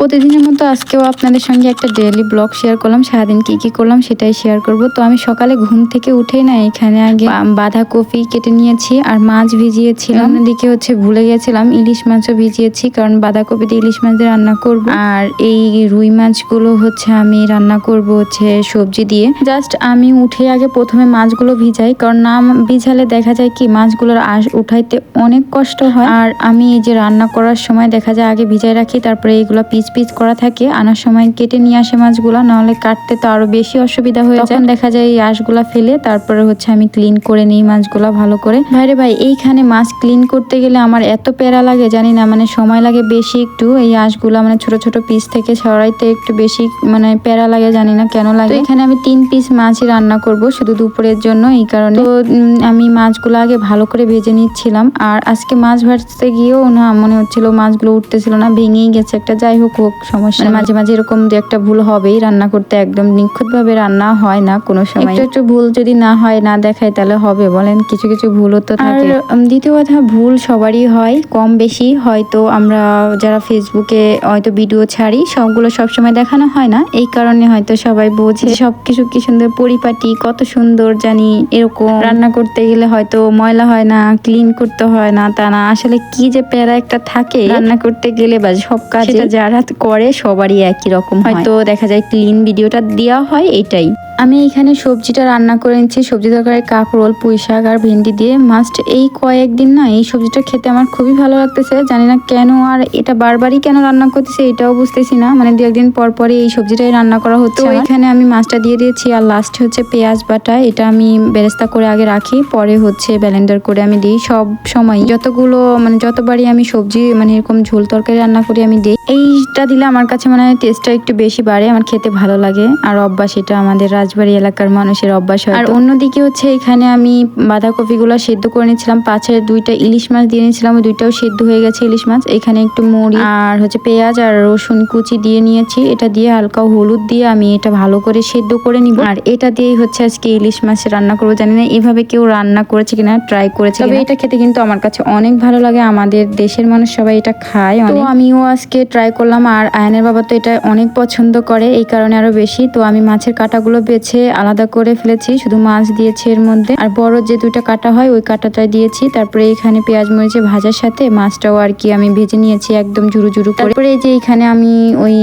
প্রতিদিনের মতো আজকেও আপনাদের সঙ্গে একটা ডেইলি ব্লগ শেয়ার করলাম। সারাদিন কি কি করলাম সেটাই শেয়ার করব। তো আমি সকালে ঘুম থেকে উঠেই না এখানে আগে বাঁধাকপি কেটে নিয়েছি আর মাছ ভিজিয়েছিলাম। দিকে হচ্ছে ভুলে গেছিলাম ইলিশ মাছও ভিজিয়েছি কারণ বাঁধাকপি দিয়ে ইলিশ মাছ দিয়ে রান্না করব। আর এই রুই মাছগুলো হচ্ছে আমি রান্না করব হচ্ছে সবজি দিয়ে। জাস্ট আমি উঠে আগে প্রথমে মাছগুলো ভিজাই কারণ না ভিজালে দেখা যায় কি মাছগুলোর আঁশ উঠাইতে অনেক কষ্ট হয়। আর আমি এই যে রান্না করার সময় দেখা যায় আগে ভিজাই রাখি তারপরে এইগুলো পিস পিস করা থাকে আনার সময় কেটে নিয়ে আসে মাছগুলো নাহলে কাটতে তো আরও বেশি অসুবিধা হয়ে যায়। দেখা যায় এই আঁশগুলা ফেলে তারপরে হচ্ছে আমি ক্লিন করে নিই মাছগুলা ভালো করে। ভাইরে ভাই এইখানে মাছ ক্লিন করতে গেলে আমার এত প্যারা লাগে জানি না মানে সময় লাগে বেশি একটু। এই আঁশগুলা মানে ছোট ছোট পিস থেকে ছড়াইতে একটু বেশি মানে প্যারা লাগে জানি না কেন লাগে। এখানে আমি তিন পিস মাছই রান্না করব শুধু দুপুরের জন্য এই কারণে। তো আমি মাছগুলো আগে ভালো করে ভেজে নিচ্ছিলাম আর আজকে মাছ ভাজতে গিয়েও না মনে হচ্ছিল মাছগুলো উঠতেছিল না ভেঙেই গেছে একটা। যাই হোক হোক সমস্যা মাঝে মাঝে এরকম দু একটা ভুল হবেই রান্না করতে একদম নিখুঁত ভাবে রান্না হয় না কোনো সময়। একটু একটু ভুল যদি না হয় না দেখায় তাহলে হবে বলেন কিছু কিছু ভুলও তো থাকে। দ্বিতীয় কথা ভুল সবারই হয় কম বেশি হয়তো আমরা যারা ফেসবুকে হয়তো ভিডিও ছাড়ি সবগুলো সবসময় দেখানো হয় না এই কারণে হয়তো সবাই বোঝে সব কিছু কি সুন্দর পরিপাটি কত সুন্দর জানি এরকম। রান্না করতে গেলে হয়তো ময়লা হয় না ক্লিন করতে হয় না তা না আসলে কি যে প্যারা একটা থাকে। রান্না করতে গেলে বা সব কাজ যারা করে সবারই একই রকম হয়তো দেখা যায় ক্লিন ভিডিওটা দেওয়া হয় এটাই। আমি এখানে সবজিটা রান্না করে নিচ্ছি। সবজি তরকারি কাঁকরোল পুঁই শাক আর ভেন্ডি দিয়ে মাস্ট এই কয়েকদিন না এই সবজিটা খেতে আমার খুবই ভালো লাগতেছে। জানি না কেন আর এটা বারবারই কেন রান্না করতেছে এটাও বুঝতেছি না। মানে দু একদিন পর পরই এই সবজিটাই রান্না করা হচ্ছে এখানে আমি মাছটা দিয়ে দিয়েছি আর লাস্ট হচ্ছে পেঁয়াজ বাটা। এটা আমি বেরেস্তা করে আগে রাখি পরে হচ্ছে ব্যালেন্ডার করে আমি দিই। সব সময় যতগুলো মানে যতবারই আমি সবজি মানে এরকম ঝোল তরকারি রান্না করি আমি দিই। এইটা দিলে আমার কাছে মনে হয় টেস্টটা একটু বেশি বাড়ে আমার খেতে ভালো লাগে। আর অভ্যাস এটা আমাদের রাজবাড়ি এলাকার মানুষের অভ্যাস হয় আর অন্যদিকে হচ্ছে এখানে আমি বাঁধাকপিগুলো সেদ্ধ করে নিয়েছিলাম পাঁচের দুইটা ইলিশ মাছ দিয়ে নিয়েছিলাম ওই দুইটাও সেদ্ধ হয়ে গেছে ইলিশ মাছ। এখানে একটু মুড়ি আর হচ্ছে পেঁয়াজ আর রসুন কুচি দিয়ে নিয়েছি। এটা দিয়ে হালকা হলুদ দিয়ে আমি এটা ভালো করে সেদ্ধ করে নিব। আর এটা দিয়েই হচ্ছে আজকে ইলিশ মাছ রান্না করব। জানি না এভাবে কেউ রান্না করেছে কিনা ট্রাই করেছে তবে এটা খেতে কিন্তু আমার কাছে অনেক ভালো লাগে। আমাদের দেশের মানুষ সবাই এটা খায় তো আমিও আজকে ট্রাই করলাম। আর আয়নের বাবা তো এটা অনেক পছন্দ করে, এই কারণে আরও বেশি। তো আমি মাছের কাঁটাগুলো বেছে আলাদা করে ফেলেছি, শুধু মাছ দিয়েছি এর মধ্যে। আর বড় যে দুইটা কাটা হয়, ওই কাটাটা দিয়েছি। তারপরে এখানে পেঁয়াজ, মরিচে, ভাজার সাথে মাছটাও আর কি আমি ভেজে নিয়েছি একদম ঝুরু ঝুরু করে। তারপরে যে এখানে আমি ওই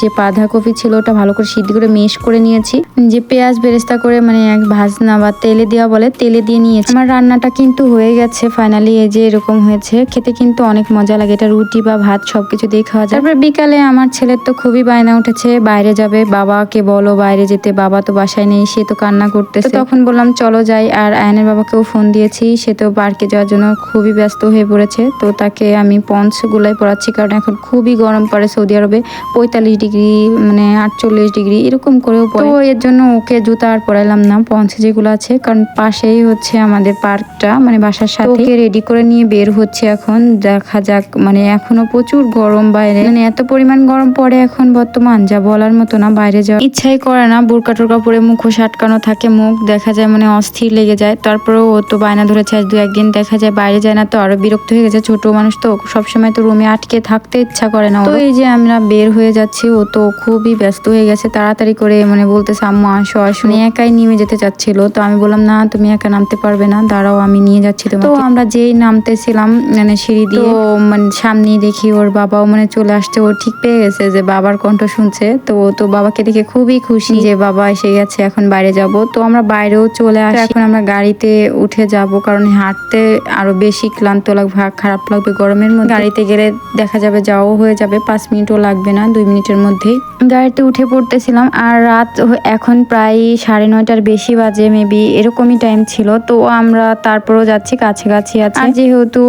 যে বাঁধাকপি ছিল, ওটা ভালো করে সিদ্ধ করে মেশ করে নিয়েছি। যে পেঁয়াজ বেরেস্তা করে মানে এক ভাজনা বা তেলে দেওয়া বলে, তেলে দিয়ে নিয়েছি। আমার রান্নাটা কিন্তু হয়ে গেছে, ফাইনালি এই যে এরকম হয়েছে। খেতে কিন্তু অনেক মজা লাগে, এটা রুটি বা ভাত সবকিছু দিয়ে খাওয়া তারপরে বিকালে আমার ছেলের তো খুবই বায়না উঠেছে বাইরে যাবে বাবাকে বলো বাইরে যেতে বাবা তো বাসায় নেই সে তো কান্না করতেছে। তখন বললাম চলো যাই। আর আয়নের বাবাকেও ফোন দিয়েছি সে তো পার্কে যাওয়ার জন্য খুবই ব্যস্ত হয়ে পড়েছে। তো তাকে আমি পঞ্চ গুলাই পড়াচ্ছি কারণ এখন খুবই গরম পড়ে সৌদি আরবে পঁয়তাল্লিশ ডিগ্রি মানে আটচল্লিশ ডিগ্রি এরকম করেও পড়ে। তো এর জন্য ওকে জুতা আর পরাইলাম না পঞ্চ যেগুলো আছে কারণ পাশেই হচ্ছে আমাদের পার্কটা মানে বাসার সাথে। রেডি করে নিয়ে বের হচ্ছে এখন দেখা যাক মানে এখনও প্রচুর গরম বাইরে মানে এত পরিমাণ গরম পড়ে এখন বর্তমান যা বলার মতো না বাইরে যাওয়া ইচ্ছাই করে না। বুরকা টুরকা পরে মুখোশ আটকানো থাকে মুখ দেখা যায় মানে অস্থির লেগে যায়। তারপরেও ও তো বায়না ধরেছে আজ দু একদিন দেখা যায় বাইরে যায় না তো আরও বিরক্ত হয়ে গেছে। ছোট মানুষ তো সবসময় তো রুমে আটকে থাকতে ইচ্ছা করে না তো এই যে আমরা বের হয়ে যাচ্ছি ও তো খুবই ব্যস্ত হয়ে গেছে। তাড়াতাড়ি করে মানে বলতেছে আম্মা আসো আসো। উনি একাই নেমে যেতে চাচ্ছিল। তো আমি বললাম না তুমি একা নামতে পারবে না দাঁড়াও আমি নিয়ে যাচ্ছি তো আমরা যেই নামতেছিলাম মানে সিঁড়ি দিয়ে মানে সামনেই দেখি ওর বাবাও মানে চলে আসছে ও ঠিক পেয়ে গেছে যে বাবার কণ্ঠ শুনছে। তো ও তো বাবাকে দেখে খুবই খুশি যে বাবা এসে গেছে এখন বাইরে যাব। তো আমরা বাইরেও চলে আসি। এখন আমরা গাড়িতে উঠে যাব কারণ হাঁটতে আরও বেশি ক্লান্ত লাগবে খারাপ লাগবে গরমের মধ্যে। গাড়িতে গেলে দেখা যাবে যাওয়াও হয়ে যাবে পাঁচ মিনিটও লাগবে না দুই মিনিটের মধ্যেই। গাড়িতে উঠে পড়তেছিলাম আর রাত এখন প্রায় সাড়ে নয়টার বেশি বাজে মেবি এরকমই টাইম ছিল। তো আমরা তারপরেও যাচ্ছি কাছাকাছি আছে। আর যেহেতু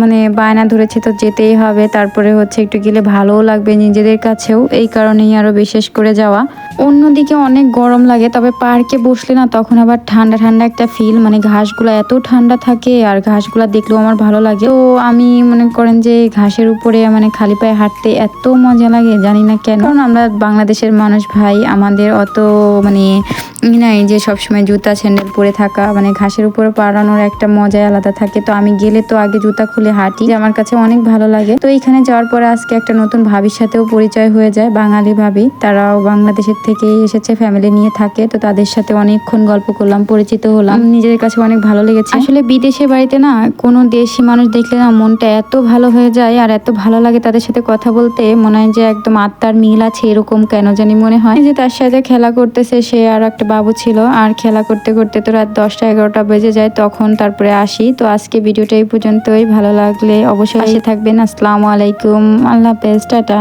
মানে বায়না ধরেছে তো যেতেই হবে তারপরে হচ্ছে একটু গেলে ভালোও লাগবে নিজেদের কাছেও, এই কারণেই আরও বিশেষ করে যাওয়া। অন্যদিকে অনেক গরম লাগে, তবে পার্কে বসলে না তখন আবার ঠান্ডা ঠান্ডা একটা ফিল মানে ঘাসগুলো এত ঠান্ডা থাকে আর ঘাসগুলো দেখলেও আমার ভালো লাগে। তো আমি মনে করেন যে ঘাসের উপরে মানে খালি পায়ে হাঁটতে এত মজা লাগে, জানি না কেন। আমরা বাংলাদেশের মানুষ ভাই, আমাদের অত মানে ই নাই যে সবসময় জুতা স্যান্ডেল পরে থাকা মানে ঘাসের উপরে পাড়ানোর একটা মজাই আলাদা থাকে। তো আমি গেলে তো আগে জুতা খুলে হাঁটি আমার কাছে অনেক ভালো লাগে। তো এখানে যাওয়ার পরে আজকে একটা নতুন ভাবির সাথেও পরিচয় হয়ে যায়, বাঙালি ভাবি। তারাও বাংলাদেশের থেকে এসেছে ফ্যামিলি নিয়ে থাকে। তো তাদের সাথে অনেকক্ষণ গল্প করলাম, পরিচিত হলাম। নিজের কাছে অনেক ভালো লেগেছে। আসলে বিদেশে বাড়িতে না, কোনো দেশি মানুষ দেখলে না মনটা এত ভালো হয়ে যায় আর এত ভালো লাগে তাদের সাথে কথা বলতে। মনে হয় যে একদম আত্মার মিল আছে এরকম কেন জানি মনে হয়। যে তার সাথে খেলা করতেছে, সে আর একটা বাবু ছিল আর খেলা করতে করতে তো রাত দশটা এগারোটা বেজে যায়, তখন তারপরে আসি। তো আজকে ভিডিওটা এই পর্যন্তই। ভালো লাগলে অবশ্যই পাশে থাকবেন। আসসালামু আলাইকুম। আল্লাহ হাফেজ। টাটা।